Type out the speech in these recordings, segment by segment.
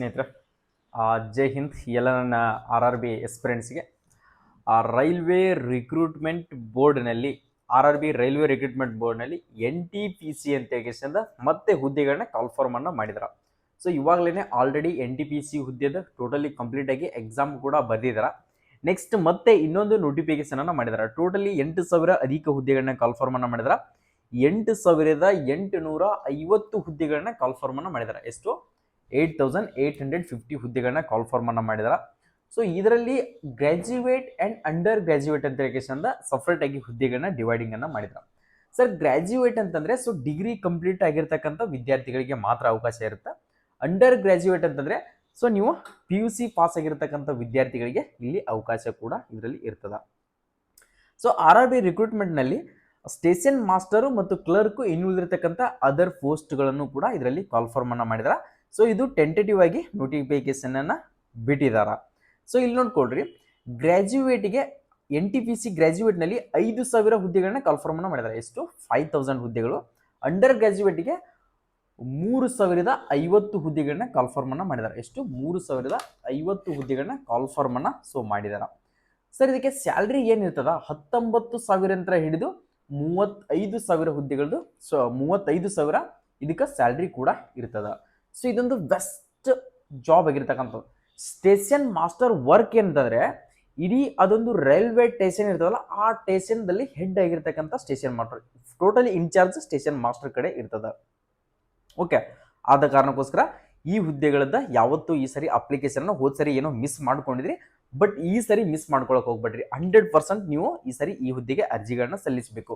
ಸ್ನೇಹಿತರೆ ಜೈ ಹಿಂದ್ ಎಲ್ಲ ನನ್ನ ಆರ್ ಆರ್ ಬಿ ಎಸ್ಪಿರೆಂಟ್ಸ್ಗೆ ಆ, ರೈಲ್ವೆ ರಿಕ್ರೂಟ್ಮೆಂಟ್ ಬೋರ್ಡ್ನಲ್ಲಿ R R B railway recruitment ಬೋರ್ಡ್ನಲ್ಲಿ ಎನ್ ಟಿ ಪಿ ಸಿ ಅಂತ ಹೇಗಿಸಿಂದ ಮತ್ತೆ ಹುದ್ದೆಗಳನ್ನ ಕಾಲ್ಫಾರ್ಮ್ ಮಾಡಿದ್ರು. ಸೊ ಇವಾಗಲೇ already N T P C ಹುದ್ದೆದ totally complete ಆಗಿ ಎಕ್ಸಾಮ್ ಕೂಡ ಬರೆದಿದಾರ. ನೆಕ್ಸ್ಟ್ ಮತ್ತೆ ಇನ್ನೊಂದು ನೋಟಿಫಿಕೇಶನ್ ಮಾಡಿದ್ದಾರೆ ಮಾಡಿದಾರ. ಟೋಟಲಿ ಎಂಟು ಸಾವಿರ ಅಧಿಕ ಹುದ್ದೆಗಳನ್ನ ಕಾಲ್ಫಾರ್ಮ್ ಅನ್ನು ಮಾಡಿದಾರ. ಎಂಟು ಸಾವಿರದ ಎಂಟು ನೂರ ಐವತ್ತು ಹುದ್ದೆಗಳನ್ನ ಕಾಲ್ಫಾರ್ಮ್ ಮಾಡಿದ್ದಾರೆ ಮಾಡಿದಾರ. ಎಷ್ಟು? Eight thousand eight hundred fifty ಹುದ್ದೆಗಳನ್ನ call form ಮಾಡಿದಾರೆ. ಸೊ ಇದರಲ್ಲಿ ಗ್ರಾಜ್ಯುಯೇಟ್ ಅಂಡ್ ಅಂಡರ್ ಗ್ರಾಜ್ಯುಯೇಟ್ ಅಂತ ಹೇಳಕೇಶಂದ ಸಪ್ರೇಟ್ ಆಗಿ ಹುದ್ದೆಗಳನ್ನ ಡಿವೈಡಿಂಗ್ ಅನ್ನ ಮಾಡಿದ್ರ. ಸರ್ ಗ್ರಾಜ್ಯುಯೇಟ್ ಅಂತಂದ್ರೆ ಸೊ ಡಿಗ್ರಿ ಕಂಪ್ಲೀಟ್ ಆಗಿರ್ತಕ್ಕಂಥ ವಿದ್ಯಾರ್ಥಿಗಳಿಗೆ ಮಾತ್ರ ಅವಕಾಶ ಇರುತ್ತೆ. ಅಂಡರ್ ಗ್ರಾಜ್ಯುಯೇಟ್ ಅಂತಂದ್ರೆ ಸೊ ನೀವು ಪಿ ಯು ಸಿ ಪಾಸ್ ಆಗಿರ್ತಕ್ಕಂಥ ವಿದ್ಯಾರ್ಥಿಗಳಿಗೆ ಇಲ್ಲಿ ಅವಕಾಶ ಕೂಡ ಇದರಲ್ಲಿ ಇರ್ತದ. ಸೊ ಆರ್ ಆರ್ ಬಿ ರಿಕ್ರೂಟ್ಮೆಂಟ್ನಲ್ಲಿ ಸ್ಟೇಷನ್ ಮಾಸ್ಟರು ಮತ್ತು ಕ್ಲರ್ಕ್ ಇನ್ನು ಉಳಿದಿರ್ತಕ್ಕಂಥ ಅದರ್ ಪೋಸ್ಟ್ಗಳನ್ನು ಕೂಡ ಇದರಲ್ಲಿ ಕಾಲ್ಫಾರ್ಮ್ ಅನ್ನ ಮಾಡಿದಾರ. ಸೊ ಇದು ಟೆಂಟೇಟಿವ್ ಆಗಿ ನೋಟಿಫಿಕೇಶನ್ ಬಿಟ್ಟಿದ್ದಾರೆ ಸೊ ಇಲ್ಲಿ ನೋಡ್ಕೊಳ್ರಿ. ಗ್ರ್ಯಾಜುಯೇಟ್ಗೆ ಎನ್ ಟಿ ಪಿ ಸಿ ಗ್ರ್ಯಾಜುಯೇಟ್ನಲ್ಲಿ ಐದು ಸಾವಿರ ಹುದ್ದೆಗಳನ್ನ ಕನ್ಫರ್ಮ್ ಅನ್ನ ಮಾಡಿದ್ದಾರೆ ಎಷ್ಟು? ಫೈವ್ ತೌಸಂಡ್ ಹುದ್ದೆಗಳು. ಅಂಡರ್ ಗ್ರ್ಯಾಜುಯೇಟ್ಗೆ ಮೂರು ಸಾವಿರದ ಐವತ್ತು ಹುದ್ದೆಗಳನ್ನ ಕಾಲ್ಫಾರ್ಮನ್ನು ಮಾಡಿದ್ದಾರೆ ಎಷ್ಟು? ಮೂರು ಸಾವಿರದ ಐವತ್ತು ಹುದ್ದೆಗಳನ್ನ ಕನ್ಫರ್ಮ್ ಅನ್ನ ಸೊ ಮಾಡಿದಾರ. ಸರ್ ಇದಕ್ಕೆ ಸ್ಯಾಲ್ರಿ ಏನಿರ್ತದ ಹತ್ತೊಂಬತ್ತು ಸಾವಿರ ಅಂತ ಹಿಡಿದು ಮೂವತ್ತೈದು ಸಾವಿರ ಹುದ್ದೆಗಳದ್ದು ಸೊ ಮೂವತ್ತೈದು ಸಾವಿರ ಇದಕ್ಕೆ ಸ್ಯಾಲ್ರಿ ಕೂಡ ಇರ್ತದ. ಸೊ ಇದೊಂದು ಬೆಸ್ಟ್ ಜಾಬ್ ಆಗಿರ್ತಕ್ಕಂಥದ್ದು. ಸ್ಟೇಷನ್ ಮಾಸ್ಟರ್ ವರ್ಕ್ ಏನಂತಂದ್ರೆ, ಇಡೀ ಅದೊಂದು ರೈಲ್ವೆ ಸ್ಟೇಷನ್ ಇರ್ತದಲ್ಲ, ಆ ಸ್ಟೇಷನ್ದಲ್ಲಿ ಹೆಡ್ ಆಗಿರ್ತಕ್ಕಂಥ station master totally incharge station master ಕಡೆ ಇರ್ತದ. ಓಕೆ ಆದ ಕಾರಣಕ್ಕೋಸ್ಕರ ಈ ಹುದ್ದೆಗಳಿಂದ ಯಾವತ್ತೂ ಈ ಸರಿ ಅಪ್ಲಿಕೇಶನ್ ಹೋದ್ ಸರಿ ಏನೋ ಮಿಸ್ ಮಾಡ್ಕೊಂಡಿದ್ರಿ. ಬಟ್ ಈ ಸರಿ ಮಿಸ್ ಮಾಡ್ಕೊಳಕ್ ಹೋಗ್ಬೇಡ್ರಿ. ಹಂಡ್ರೆಡ್ ಪರ್ಸೆಂಟ್ ನೀವು ಈ ಸರಿ ಈ ಹುದ್ದೆಗೆ ಅರ್ಜಿಗಳನ್ನ ಸಲ್ಲಿಸಬೇಕು.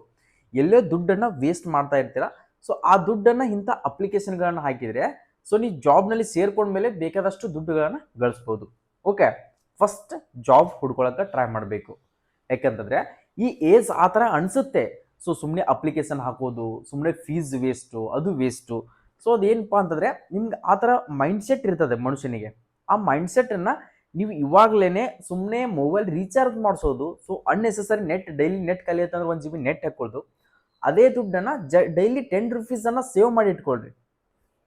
ಎಲ್ಲೋ ದುಡ್ಡನ್ನ ವೇಸ್ಟ್ ಮಾಡ್ತಾ ಇರ್ತೀರಾ? ಸೊ ಆ ದುಡ್ಡನ್ನ ಇಂಥ ಅಪ್ಲಿಕೇಶನ್ಗಳನ್ನು ಹಾಕಿದ್ರೆ ಸೊ ನೀವು ಜಾಬ್ನಲ್ಲಿ ಸೇರ್ಕೊಂಡ್ಮೇಲೆ ಬೇಕಾದಷ್ಟು ದುಡ್ಡುಗಳನ್ನು ಗಳಿಸ್ಬೋದು. ಓಕೆ ಫಸ್ಟ್ ಜಾಬ್ ಹುಡ್ಕೊಳಕ್ಕೆ ಟ್ರೈ ಮಾಡಬೇಕು. ಯಾಕಂತಂದರೆ ಈ ಏಜ್ ಆ ಥರ ಅನಿಸುತ್ತೆ. ಸೊ ಸುಮ್ಮನೆ ಅಪ್ಲಿಕೇಶನ್ ಹಾಕೋದು ಸುಮ್ಮನೆ ಫೀಸ್ ವೇಸ್ಟು ಅದು ವೇಸ್ಟು ಸೊ ಅದೇನಪ್ಪ ಅಂತಂದ್ರೆ ನಿಮ್ಗೆ ಆ ಥರ ಮೈಂಡ್ಸೆಟ್ ಇರ್ತದೆ ಮನುಷ್ಯನಿಗೆ. ಆ ಮೈಂಡ್ಸೆಟ್ಟನ್ನು ನೀವು ಇವಾಗಲೇ ಸುಮ್ಮನೆ ಮೊಬೈಲ್ ರೀಚಾರ್ಜ್ ಮಾಡಿಸೋದು. So unnecessary net daily net ಕಲಿಯುತ್ತಂದ್ರೆ ಒಂದು ಜಿ ಬಿ ನೆಟ್ ಹಾಕ್ಕೊಳ್ಳೋದು ಅದೇ ದುಡ್ಡನ್ನು ಜ ಡೈಲಿ ಟೆನ್ ರುಪೀಸನ್ನು ಸೇವ್ ಮಾಡಿ ಇಟ್ಕೊಳ್ರಿ.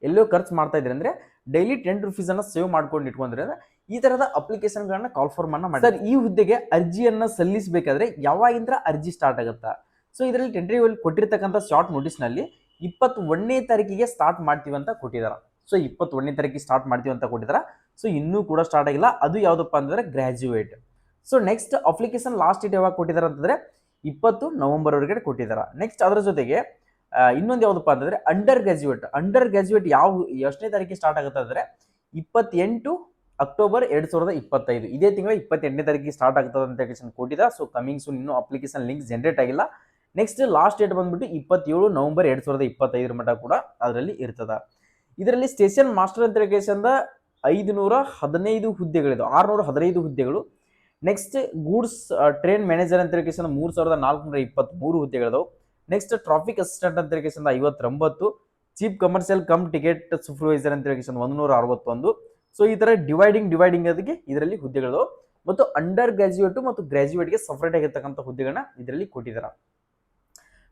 ಎಲ್ಲೋ ಖರ್ಚು ಮಾಡ್ತಾ ಇದ್ರೆ ಅಂದ್ರೆ ಡೈಲಿ ಟೆನ್ ರುಪೀಸನ್ನು ಸೇವ್ ಮಾಡ್ಕೊಂಡು ಇಟ್ಕೊಂಡ್ರೆ ಅಂದ್ರೆ ಈ ಥರದ ಅಪ್ಲಿಕೇಶನ್ಗಳನ್ನು ಕಾಲ್ ಫಾರ್ಮ್ ಅನ್ನ ಮಾಡಿ. ಸರ್, ಈ ಹುದ್ದೆಗೆ ಅರ್ಜಿಯನ್ನ ಸಲ್ಲಿಸಬೇಕಾದ್ರೆ ಯಾವಾಗಿಂದ್ರ ಅರ್ಜಿ ಸ್ಟಾರ್ಟ್ ಆಗುತ್ತಾ? ಸೊ ಇದರಲ್ಲಿ ಟೆಂಟ್ರಿ ಕೊಟ್ಟಿರ್ತಕ್ಕಂಥ ಶಾರ್ಟ್ ನೋಟಿಸ್ನಲ್ಲಿ ಇಪ್ಪತ್ತೊಂದನೇ ತಾರೀಕಿಗೆ ಸ್ಟಾರ್ಟ್ ಮಾಡ್ತೀವಿ ಅಂತ ಕೊಟ್ಟಿದ್ದಾರೆ ಸೊ ಇಪ್ಪತ್ತೊಂದನೇ ತಾರೀಕಿಗೆ ಸ್ಟಾರ್ಟ್ ಮಾಡ್ತೀವಿ ಅಂತ ಕೊಟ್ಟಿದ್ದಾರೆ ಸೊ ಇನ್ನೂ ಕೂಡ ಸ್ಟಾರ್ಟ್ ಆಗಿಲ್ಲ. ಅದು ಯಾವುದಪ್ಪ ಅಂತಂದ್ರೆ graduate so next application last date ಯಾವಾಗ ಕೊಟ್ಟಿದ್ದಾರೆ ಅಂತಂದ್ರೆ ಇಪ್ಪತ್ತು ನವೆಂಬರ್ ವರೆಗೆ ಕೊಟ್ಟಿದ್ದಾರೆ ನೆಕ್ಸ್ಟ್ ಅದರ ಜೊತೆಗೆ ಇನ್ನೊಂದು ಯಾವುದಪ್ಪ ಅಂತಂದ್ರೆ ಅಂಡರ್ ಗ್ರಾಜುಯೇಟ್ ಅಂಡರ್ ಗ್ರಾಜುಯೇಟ್ ಯಾವ ಎಷ್ಟನೇ ತಾರೀಕಿಗೆ ಸ್ಟಾರ್ಟ್ ಆಗುತ್ತೆ ಅಂದ್ರೆ ಇಪ್ಪತ್ತೆಂಟು ಅಕ್ಟೋಬರ್ ಎರಡ್ ಸಾವಿರದ ಇಪ್ಪತ್ತೈದು. ಇದೇ ತಿಂಗಳ ಇಪ್ಪತ್ತೆಂಟನೇ ತಾರೀಕಿಗೆ ಸ್ಟಾರ್ಟ್ ಆಗ್ತದೆ ಅಂತ ಅಪ್ಲಿಕೇಶನ್ ಕೊಟ್ಟಿದ್ದ. ಸೊ ಕಮಿಂಗ್ ಸೂನ್ ಇನ್ನೂ ಅಪ್ಲಿಕೇಶನ್ ಲಿಂಕ್ ಜನರೇಟ್ ಆಗಿಲ್ಲ. ನೆಕ್ಸ್ಟ್ ಲಾಸ್ಟ್ ಡೇಟ್ ಬಂದ್ಬಿಟ್ಟು ಇಪ್ಪತ್ತೇಳು ನವಂಬರ್ ಎರಡ್ ಸಾವಿರದ ಇಪ್ಪತ್ತೈದರ ಮಟ್ಟ ಕೂಡ ಅದರಲ್ಲಿ ಇರ್ತದೆ. ಇದರಲ್ಲಿ ಸ್ಟೇಷನ್ ಮಾಸ್ಟರ್ ಅಂತ ಹೇಳಕೇಶಂದ ಐದುನೂರ ಹದಿನೈದು ಹುದ್ದೆಗಳಿದೆ. ಆರುನೂರ ಹದಿನೈದು ಹುದ್ದೆಗಳು. ನೆಕ್ಸ್ಟ್ ಗೂಡ್ಸ್ ಟ್ರೈನ್ ಮ್ಯಾನೇಜರ್ ಅಂತ ಹೇಳಕೇಶಂದ ಮೂರು ಸಾವಿರದ ನಾಲ್ಕುನೂರ ಇಪ್ಪತ್ತ್ಮೂರು ಹುದ್ದೆಗಳಿದಾವೆ. ನೆಕ್ಸ್ಟ್ ಟ್ರಾಫಿಕ್ ಅಸಿಸ್ಟೆಂಟ್ ಅಂತ ಹೇಳಕೇಶಂದ ಐವತ್ತೊಂಬತ್ತು chief commercial cum ticket supervisor ಅಂತ ಹೇಳಕೇಶಂದ ಒಂದು ನೂರ ಅರವತ್ತೊಂದು ಸೊ ಈ ತರ ಡಿವೈಡಿಂಗ್ ಡಿವೈಡಿಂಗ್ ಅದಕ್ಕೆ ಇದರಲ್ಲಿ ಹುದ್ದೆಗಳು ಮತ್ತು ಅಂಡರ್ ಗ್ರಾಜುಯೇಟ್ ಮತ್ತು ಗ್ರಾಜ್ಯುಯೇಟ್ಗೆ ಸಪ್ರೇಟ್ ಆಗಿರ್ತಕ್ಕಂಥ ಹುದ್ದೆಗಳನ್ನ ಇದರಲ್ಲಿ ಕೊಟ್ಟಿದ್ದಾರೆ.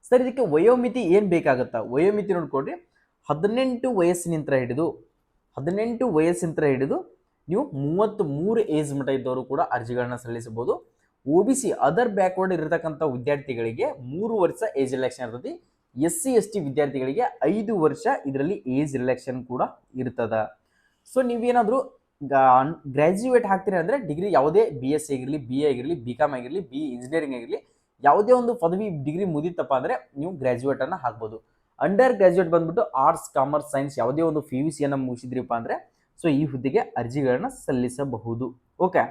ಸರ್, ಇದಕ್ಕೆ ವಯೋಮಿತಿ ಏನು ಬೇಕಾಗುತ್ತಾ? ವಯೋಮಿತಿ ನೋಡ್ಕೊಡ್ರಿ ಹದಿನೆಂಟು ವಯಸ್ಸಿನಿಂದ ಹಿಡಿದು, ಹದಿನೆಂಟು ವಯಸ್ಸಿನಿಂದ ಹಿಡಿದು ನೀವು ಮೂವತ್ತ್ ಮೂರು ಏಜ್ ಮಟ್ಟ ಇದ್ದವರು ಕೂಡ ಅರ್ಜಿಗಳನ್ನ ಸಲ್ಲಿಸಬಹುದು. O B C other backward ಇರತಕ್ಕಂಥ ವಿದ್ಯಾರ್ಥಿಗಳಿಗೆ ಮೂರು ವರ್ಷ ಏಜ್ ರಿಲ್ಯಾಕ್ಷನ್ ಇರ್ತದೆ ಎಸ್ ಸಿ ಎಸ್ ಟಿ ವಿದ್ಯಾರ್ಥಿಗಳಿಗೆ ಐದು ವರ್ಷ ಇದರಲ್ಲಿ ಏಜ್ ರಿಲ್ಯಾಕ್ಷನ್ ಕೂಡ ಇರ್ತದ. ಸೊ ನೀವೇನಾದರೂ ಗ್ರ್ಯಾಜುಯೇಟ್ ಹಾಕ್ತೀರಿ ಅಂದರೆ ಡಿಗ್ರಿ ಯಾವುದೇ ಬಿ ಎಸ್ ಸಿ ಆಗಿರಲಿ ಬಿ ಎ ಆಗಿರಲಿ ಬಿ ಕಾಮ್ ಆಗಿರಲಿ ಬಿ ಇಂಜಿನಿಯರಿಂಗ್ ಆಗಿರಲಿ, ಯಾವುದೇ ಒಂದು ಪದವಿ ಡಿಗ್ರಿ ಮುಗಿತಪ್ಪ ಅಂದರೆ ನೀವು ಗ್ರ್ಯಾಜುಯೇಟನ್ನು ಹಾಕ್ಬೋದು ಅಂಡರ್ ಗ್ರ್ಯಾಜುಯೇಟ್ ಬಂದ್ಬಿಟ್ಟು ಆರ್ಟ್ಸ್ ಕಾಮರ್ಸ್ ಸೈನ್ಸ್ ಯಾವುದೇ ಒಂದು ಪಿ ಯು ಸಿಯನ್ನು ಮುಗಿಸಿದ್ರಿಪ್ಪ ಅಂದರೆ ಸೊ ಈ ಹುದ್ದೆಗೆ ಅರ್ಜಿಗಳನ್ನು ಸಲ್ಲಿಸಬಹುದು. ಓಕೆ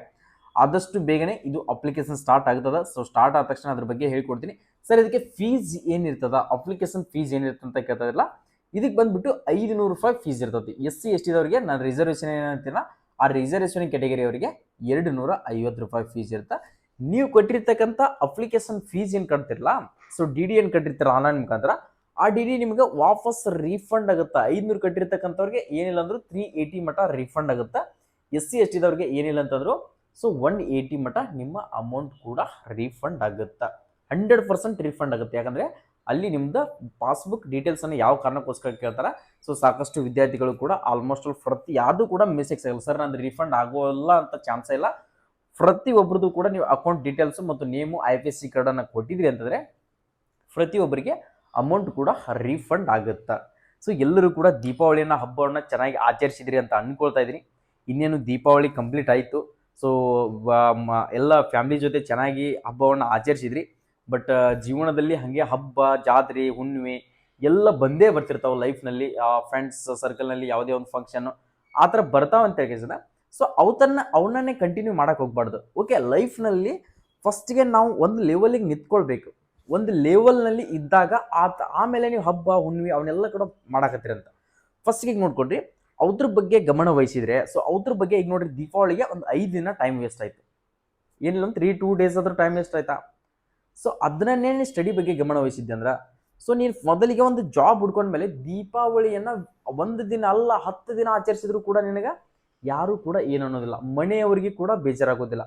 ಆದಷ್ಟು ಬೇಗನೆ ಇದು ಅಪ್ಲಿಕೇಶನ್ ಸ್ಟಾರ್ಟ್ ಆಗ್ತದ ಸೊ ಸ್ಟಾರ್ಟ್ ಆದ ತಕ್ಷಣ ಅದ್ರ ಬಗ್ಗೆ ಹೇಳ್ಕೊಡ್ತೀನಿ. ಸರ್ ಇದಕ್ಕೆ ಫೀಸ್ ಏನಿರ್ತದ? ಅಪ್ಲಿಕೇಶನ್ ಫೀಸ್ ಏನಿರ್ತದೆ ಅಂತ ಕೇಳ್ತದಿಲ್ಲ ಇದಕ್ಕೆ ಬಂದ್ಬಿಟ್ಟು ಐದು ನೂರು ರೂಪಾಯಿ ಫೀಸ್ ಇರ್ತದೆ. ಎಸ್ ಸಿ ಎಸ್ ಟಿದವರಿಗೆ ನಾನು ರಿಸರ್ವೇಷನ್ ಏನಂತೀನ ಆ ರಿಸರ್ವೇಷನ್ ಕೆಟಗರಿ ಅವರಿಗೆ ಎರಡು ನೂರ ಐವತ್ತು ರೂಪಾಯಿ ಫೀಸ್ ಇರುತ್ತೆ. ನೀವು ಕಟ್ಟಿರ್ತಕ್ಕಂಥ ಅಪ್ಲಿಕೇಶನ್ ಫೀಸ್ ಏನು ಕಟ್ತಿರಲ್ಲ ಸೊ ಡಿ ಡಿ ಏನು ಕಟ್ಟಿರ್ತೀರ ಆನ್ಲೈನ್ ಮುಖಾಂತರ, ಆ ಡಿ ಡಿ ನಿಮಗೆ ವಾಪಸ್ ರೀಫಂಡ್ ಆಗುತ್ತೆ. ಐದುನೂರು ಕಟ್ಟಿರ್ತಕ್ಕಂಥವ್ರಿಗೆ ಏನಿಲ್ಲ ಅಂದರೂ ತ್ರೀ ಏಯ್ಟಿ ಮಠ ರೀಫಂಡ್ ಆಗುತ್ತೆ. ಎಸ್ ಸಿ ಎಸ್ ಟಿದವ್ರಿಗೆ ಏನಿಲ್ಲ ಅಂತಂದ್ರು ಸೊ ಒನ್ ಏಯ್ಟಿ ಮಟ ನಿಮ್ಮ ಅಮೌಂಟ್ ಕೂಡ ರೀಫಂಡ್ ಆಗುತ್ತೆ. ಹಂಡ್ರೆಡ್ ಪರ್ಸೆಂಟ್ ರೀಫಂಡ್ ಆಗುತ್ತೆ. ಯಾಕಂದರೆ ಅಲ್ಲಿ ನಿಮ್ದು ಪಾಸ್ಬುಕ್ ಡೀಟೇಲ್ಸನ್ನು ಯಾವ ಕಾರಣಕ್ಕೋಸ್ಕರ ಕೇಳ್ತಾರೆ? ಸೊ ಸಾಕಷ್ಟು ವಿದ್ಯಾರ್ಥಿಗಳು ಕೂಡ ಆಲ್ಮೋಸ್ಟ್ ಆಲ್ ಪ್ರತಿ ಯಾವುದು ಕೂಡ ಮಿಸ್ಟೇಕ್ಸ್ ಆಗಲ್ಲ. ಸರ್, ನಂದು ರೀಫಂಡ್ ಆಗೋಲ್ಲ ಅಂತ ಚಾನ್ಸ್ ಇಲ್ಲ. ಪ್ರತಿ ಒಬ್ರದ್ದು ಕೂಡ ನೀವು ಅಕೌಂಟ್ ಡೀಟೇಲ್ಸ್ ಮತ್ತು name I P S C ಕಾರ್ಡನ್ನು ಕೊಟ್ಟಿದ್ರಿ ಅಂತಂದರೆ ಪ್ರತಿಯೊಬ್ಬರಿಗೆ ಅಮೌಂಟ್ ಕೂಡ ರೀಫಂಡ್ ಆಗುತ್ತೆ. ಸೊ ಎಲ್ಲರೂ ಕೂಡ ದೀಪಾವಳಿಯನ್ನ ಹಬ್ಬವನ್ನು ಚೆನ್ನಾಗಿ ಆಚರಿಸಿದ್ರಿ ಅಂತ ಅಂದ್ಕೊಳ್ತಾ ಇದ್ದೀನಿ ಇನ್ನೇನು ದೀಪಾವಳಿ ಕಂಪ್ಲೀಟ್ ಆಯಿತು. ಸೊ ಎಲ್ಲ ಫ್ಯಾಮಿಲಿ ಜೊತೆ ಚೆನ್ನಾಗಿ ಹಬ್ಬವನ್ನು ಆಚರಿಸಿದ್ರಿ. ಬಟ್ ಜೀವನದಲ್ಲಿ ಹಾಗೆ ಹಬ್ಬ, ಜಾತ್ರೆ, ಹುಣ್ಣಿಮೆ ಎಲ್ಲ ಬಂದೇ ಬರ್ತಿರ್ತಾವೆ ಲೈಫ್ನಲ್ಲಿ ಫ್ರೆಂಡ್ಸ್ ಸರ್ಕಲ್ನಲ್ಲಿ ಯಾವುದೇ ಒಂದು ಫಂಕ್ಷನ್ನು ಆ ಥರ ಬರ್ತಾವಂತ ಹೇಳ್ಕಿಸಿದ ಸೊ ಅವತನ್ನ ಅವನನ್ನೇ ಕಂಟಿನ್ಯೂ ಮಾಡೋಕೆ ಹೋಗ್ಬಾರ್ದು. ಓಕೆ ಲೈಫ್ನಲ್ಲಿ ಫಸ್ಟ್ಗೆ ನಾವು ಒಂದು ಲೆವೆಲಿಗೆ ನಿಂತ್ಕೊಳ್ಬೇಕು. ಒಂದು ಲೆವೆಲ್ನಲ್ಲಿ ಇದ್ದಾಗ ಆತ, ಆಮೇಲೆ ನೀವು ಹಬ್ಬ, ಹುಣ್ಣಿಮೆ ಅವನ್ನೆಲ್ಲ ಕೂಡ ಮಾಡಕತ್ತೀರಂತ. ಫಸ್ಟ್ಗೆ ನೋಡ್ಕೊಡ್ರಿ ಅವ್ರ ಬಗ್ಗೆ ಗಮನ ವಹಿಸಿದ್ರೆ ಸೊ ಅದ್ರ ಬಗ್ಗೆ ಈಗ ನೋಡ್ರಿ ದೀಪಾವಳಿಗೆ ಒಂದು ಐದು ದಿನ ಟೈಮ್ ವೇಸ್ಟ್ ಆಯಿತು. ಏನಿಲ್ಲ ತ್ರೀ ಟೂ ಡೇಸ್ ಆದರೂ ಟೈಮ್ ವೇಸ್ಟ್ ಆಯ್ತಾ? ಸೊ ಅದನ್ನೇ ಸ್ಟಡಿ ಬಗ್ಗೆ ಗಮನ ವಹಿಸಿದ್ದೆ ಅಂದ್ರೆ ಸೊ ನೀನು ಮೊದಲಿಗೆ ಒಂದು ಜಾಬ್ ಹುಡ್ಕೊಂಡ್ಮೇಲೆ ದೀಪಾವಳಿಯನ್ನು ಒಂದು ದಿನ ಅಲ್ಲ, ಹತ್ತು ದಿನ ಆಚರಿಸಿದ್ರು ಕೂಡ ನಿನಗೆ ಯಾರೂ ಕೂಡ ಏನು ಅನ್ನೋದಿಲ್ಲ. ಮನೆಯವರಿಗೆ ಕೂಡ ಬೇಜಾರಾಗೋದಿಲ್ಲ.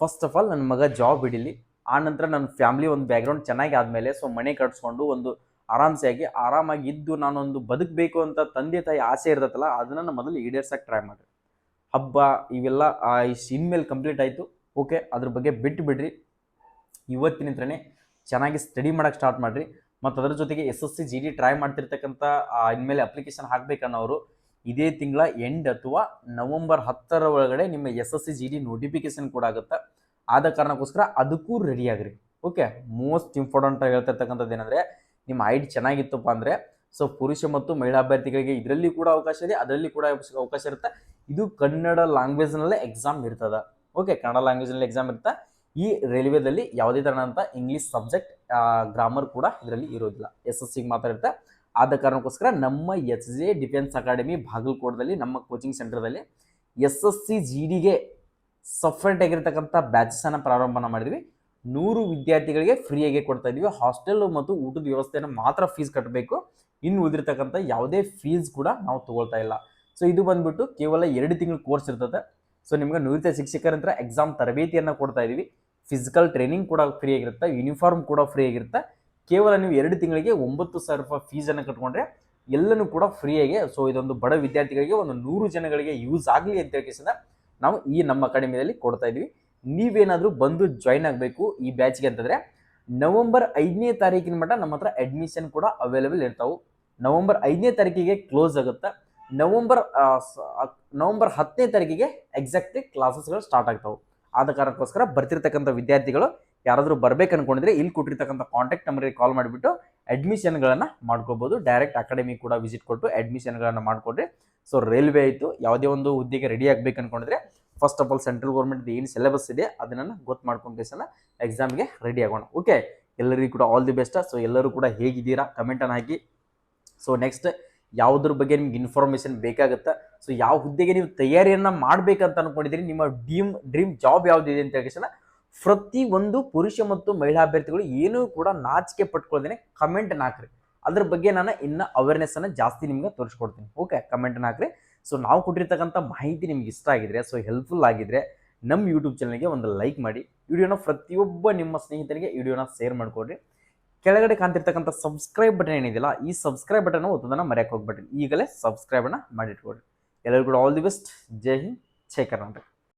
ಫಸ್ಟ್ ಆಫ್ ಆಲ್ ನನ್ನ ಮಗ ಜಾಬ್ ಹಿಡೀಲಿ. ಆ ನಂತರ ನನ್ನ ಫ್ಯಾಮಿಲಿ ಒಂದು ಬ್ಯಾಕ್ಗ್ರೌಂಡ್ ಚೆನ್ನಾಗಿ ಆದಮೇಲೆ ಸೊ ಮನೆ ಕಟ್ಸ್ಕೊಂಡು ಒಂದು ಆರಾಮ್ಸೆ ಆಗಿ ಆರಾಮಾಗಿ ಇದ್ದು ನಾನೊಂದು ಬದುಕಬೇಕು ಅಂತ ತಂದೆ ತಾಯಿ ಆಸೆ ಇರ್ತೈತಲ್ಲ, ಅದನ್ನು ಮೊದಲು ಈಡೇರ್ಸಕ್ಕೆ ಟ್ರೈ ಮಾಡಿರಿ ಹಬ್ಬ ಇವೆಲ್ಲ ಇಷ್ಟು ಇನ್ಮೇಲೆ ಕಂಪ್ಲೀಟ್ ಆಯಿತು. ಓಕೆ ಅದ್ರ ಬಗ್ಗೆ ಬಿಟ್ಟು ಬಿಡ್ರಿ. ಇವತ್ತಿನಿಂದನೇ ಚೆನ್ನಾಗಿ ಸ್ಟಡಿ ಮಾಡೋಕ್ಕೆ ಸ್ಟಾರ್ಟ್ ಮಾಡಿರಿ. ಮತ್ತು ಅದರ ಜೊತೆಗೆ S S C G D try ಮಾಡ್ತಿರ್ತಕ್ಕಂಥ ಇನ್ಮೇಲೆ ಅಪ್ಲಿಕೇಶನ್ ಹಾಕಬೇಕನ್ನೋರು, ಇದೇ ತಿಂಗಳ ಎಂಡ್ ಅಥವಾ ನವಂಬರ್ ಹತ್ತರ ಒಳಗಡೆ ನಿಮ್ಮ S S C G D notification ಕೂಡ ಆಗುತ್ತೆ. ಆದ ಕಾರಣಕ್ಕೋಸ್ಕರ ಅದಕ್ಕೂ ರೆಡಿ ಆಗ್ರಿ. ಓಕೆ ಮೋಸ್ಟ್ ಇಂಪಾರ್ಟೆಂಟ್ ಹೇಳ್ತಿರ್ತಕ್ಕಂಥದ್ದು ಏನಂದರೆ ನಿಮ್ಮ ಐಡಿ ಚೆನ್ನಾಗಿತ್ತಪ್ಪ ಅಂದರೆ, ಸೊ ಪುರುಷ ಮತ್ತು ಮಹಿಳಾ ಅಭ್ಯರ್ಥಿಗಳಿಗೆ ಇದರಲ್ಲಿ ಕೂಡ ಅವಕಾಶ ಇದೆ, ಅದರಲ್ಲಿ ಕೂಡ ಅವಕಾಶ- ಇರುತ್ತೆ. ಇದು ಕನ್ನಡ ಲ್ಯಾಂಗ್ವೇಜ್ನಲ್ಲೇ ಎಕ್ಸಾಮ್ ಇರ್ತದೆ. ಓಕೆ ಕನ್ನಡ ಲ್ಯಾಂಗ್ವೇಜ್ನಲ್ಲಿ ಎಕ್ಸಾಮ್ ಇರುತ್ತೆ? ಈ ರೈಲ್ವೇದಲ್ಲಿ ಯಾವುದೇ ಥರನಂತ ಇಂಗ್ಲೀಷ್ ಸಬ್ಜೆಕ್ಟ್ ಗ್ರಾಮರ್ ಕೂಡ ಇದರಲ್ಲಿ ಇರೋದಿಲ್ಲ. ಎಸ್ ಎಸ್ ಸಿಗೆ ಮಾತ್ರ ಇರುತ್ತೆ. ಆದ ಕಾರಣಕ್ಕೋಸ್ಕರ ನಮ್ಮ ಎಚ್ ಜೆ ಡಿಫೆನ್ಸ್ ಅಕಾಡೆಮಿ ಬಾಗಲಕೋಟದಲ್ಲಿ, ನಮ್ಮ ಕೋಚಿಂಗ್ ಸೆಂಟರ್ದಲ್ಲಿ ಎಸ್ ಎಸ್ ಸಿ ಜಿ ಡಿಗೆ ಸಪ್ರೇಟ್ ಆಗಿರ್ತಕ್ಕಂಥ ಬ್ಯಾಚಸನ್ನು ಪ್ರಾರಂಭನ ಮಾಡಿದ್ವಿ. ನೂರು ವಿದ್ಯಾರ್ಥಿಗಳಿಗೆ ಫ್ರೀಯಾಗಿ ಕೊಡ್ತಾ ಇದ್ವಿ. ಹಾಸ್ಟೆಲ್ ಮತ್ತು ಊಟದ ವ್ಯವಸ್ಥೆಯನ್ನು ಮಾತ್ರ ಫೀಸ್ ಕಟ್ಟಬೇಕು ಇನ್ನು ಉಳಿದಿರ್ತಕ್ಕಂಥ ಯಾವುದೇ ಫೀಸ್ ಕೂಡ ನಾವು ತಗೊಳ್ತಾ ಇಲ್ಲ. ಸೊ ಇದು ಬಂದ್ಬಿಟ್ಟು ಕೇವಲ ಎರಡು ತಿಂಗಳು ಕೋರ್ಸ್ ಇರ್ತದೆ. ಸೊ ನಿಮಗೆ ನುರಿತ ಶಿಕ್ಷಕರಂತ್ರ ಎಕ್ಸಾಮ್ ತರಬೇತಿಯನ್ನು ಕೊಡ್ತಾ ಇದೀವಿ. ಫಿಸಿಕಲ್ ಟ್ರೈನಿಂಗ್ ಕೂಡ ಫ್ರೀ ಆಗಿರುತ್ತೆ ಯೂನಿಫಾರ್ಮ್ ಕೂಡ ಫ್ರೀ ಆಗಿರುತ್ತೆ ಕೇವಲ ನೀವು ಎರಡು ತಿಂಗಳಿಗೆ ಒಂಬತ್ತು ಸಾವಿರ ರೂಪಾಯಿ ಫೀಸನ್ನು ಕಟ್ಕೊಂಡ್ರೆ ಎಲ್ಲನೂ ಕೂಡ ಫ್ರೀಯಾಗಿ. ಸೊ ಇದೊಂದು ಬಡ ವಿದ್ಯಾರ್ಥಿಗಳಿಗೆ ಒಂದು ನೂರು ಜನಗಳಿಗೆ ಯೂಸ್ ಆಗಲಿ ಅಂತ ಹೇಳಿ ನಾವು ಈ ನಮ್ಮ ಅಕಾಡೆಮಿಯಲ್ಲಿ ಕೊಡ್ತಾ ಇದೀವಿ. ನೀವೇನಾದರೂ ಬಂದು ಜಾಯ್ನ್ ಆಗಬೇಕು ಈ ಬ್ಯಾಚ್ಗೆ ಅಂತಂದರೆ, ನವಂಬರ್ ಐದನೇ ತಾರೀಕಿನ ಮಟ್ಟ ನಮ್ಮ ಹತ್ರ ಅಡ್ಮಿಷನ್ ಕೂಡ ಅವೈಲೇಬಲ್ ಇರ್ತಾವೆ. ನವಂಬರ್ ಐದನೇ ತಾರೀಕಿಗೆ ಕ್ಲೋಸ್ ಆಗುತ್ತೆ. ನವಂಬರ್ ನವಂಬರ್ ಹತ್ತನೇ ತಾರೀಕಿಗೆ ಎಕ್ಸಾಕ್ಟ್ಲಿ ಕ್ಲಾಸಸ್ಗಳು ಸ್ಟಾರ್ಟ್ ಆಗ್ತಾವೆ. ಆದ ಕಾರಣಕ್ಕೋಸ್ಕರ ಬರ್ತಿರ್ತಕ್ಕಂಥ ವಿದ್ಯಾರ್ಥಿಗಳು ಯಾರಾದರೂ ಬರಬೇಕು ಅನ್ಕೊಂಡಿದ್ರೆ ಇಲ್ಲಿ ಕೊಟ್ಟಿರ್ತಕ್ಕಂಥ ಕಾಂಟ್ಯಾಕ್ಟ್ ನಂಬರ್ಗೆ ಕಾಲ್ ಮಾಡಿಬಿಟ್ಟು ಅಡ್ಮಿಷನ್ಗಳನ್ನು ಮಾಡ್ಕೋಬೋದು. ಡೈರೆಕ್ಟ್ ಅಕಾಡೆಮಿ ಕೂಡ ವಿಸಿಟ್ ಕೊಟ್ಟು ಅಡ್ಮಿಷನ್ಗಳನ್ನು ಮಾಡಿಕೊಡ್ರಿ. ಸೊ ರೈಲ್ವೆ ಆಯಿತು. ಯಾವುದೇ ಒಂದು ಹುದ್ದೆಗೆ ರೆಡಿ ಆಗಬೇಕು ಅನ್ಕೊಂಡಿದ್ರೆ first of all central government ಏನು ಸಿಲೆಬಸ್ ಇದೆ, ಅದನ್ನು ಗೊತ್ತು ಮಾಡ್ಕೊಂಡು ಎಕ್ಸಾಮ್ಗೆ ರೆಡಿ ಆಗೋಣ. ಓಕೆ ಎಲ್ಲರಿಗೂ ಕೂಡ ಆಲ್ ದಿ ಬೆಸ್ಟ್ ಸೊ ಎಲ್ಲರೂ ಕೂಡ ಹೇಗಿದ್ದೀರಾ? ಕಮೆಂಟನ್ನು ಹಾಕಿ. ಸೊ ನೆಕ್ಸ್ಟ್ ಯಾವುದ್ರ ಬಗ್ಗೆ ನಿಮ್ಗೆ ಇನ್ಫಾರ್ಮೇಷನ್ ಬೇಕಾಗುತ್ತೆ? ಸೊ ಯಾವ ಹುದ್ದೆಗೆ ನೀವು ತಯಾರಿಯನ್ನು ಮಾಡಬೇಕಂತ ಅನ್ಕೊಂಡಿದ್ದೀರಿ ನಿಮ್ಮ ಡ್ರೀಮ್ ಡ್ರೀಮ್ ಜಾಬ್ ಯಾವುದಿದೆ ಅಂತ ಹೇಳಿ ಪ್ರತಿ ಒಂದು ಪುರುಷ ಮತ್ತು ಮಹಿಳಾ ಅಭ್ಯರ್ಥಿಗಳು ಏನೂ ಕೂಡ ನಾಚಿಕೆ ಪಟ್ಕೊಳ್ದೇನೆ ಕಮೆಂಟ್ ಹಾಕ್ರಿ. ಅದ್ರ ಬಗ್ಗೆ ನಾನು ಇನ್ನು ಅವೇರ್ನೆಸ್ಸನ್ನು ಜಾಸ್ತಿ ನಿಮ್ಗೆ ತೋರಿಸ್ಕೊಡ್ತೀನಿ. ಓಕೆ ಕಮೆಂಟ್ ಹಾಕ್ರಿ. ಸೊ ನಾವು ಕೊಟ್ಟಿರ್ತಕ್ಕಂಥ ಮಾಹಿತಿ ನಿಮ್ಗೆ ಇಷ್ಟ ಆಗಿದ್ರೆ, ಸೊ ಹೆಲ್ಪ್ಫುಲ್ ಆಗಿದ್ರೆ ನಮ್ಮ ಯೂಟ್ಯೂಬ್ ಚಾನಲ್ಗೆ ಒಂದು ಲೈಕ್ ಮಾಡಿ ವಿಡಿಯೋನ ಪ್ರತಿಯೊಬ್ಬ ನಿಮ್ಮ ಸ್ನೇಹಿತರಿಗೆ ವಿಡಿಯೋನ ಶೇರ್ ಮಾಡಿಕೊಡ್ರಿ. ಕೆಳಗಡೆ ಕಾಣ್ತಿರ್ತಕ್ಕಂಥ ಸಬ್ಸ್ಕ್ರೈಬ್ ಬಟನ್ ಏನಿದೆಯಲ್ಲ, ಈ ಸಬ್ಸ್ಕ್ರೈಬ್ ಬಟನ್ ಒತ್ತೋದನ್ನ ಮರೆಯಕ್ಕೆ ಹೋಗ್ಬೇಡ್ರಿ. ಈಗಲೇ ಸಬ್ಸ್ಕ್ರೈಬನ್ನು ಮಾಡಿಟ್ಕೊಡ್ರಿ. ಎಲ್ಲರಿಗೂ ಕೂಡ ಆಲ್ ದಿ ಬೆಸ್ಟ್ ಜೈ ಹಿಂದ್. ಜೈ ಕರ್ನಾಟಕ.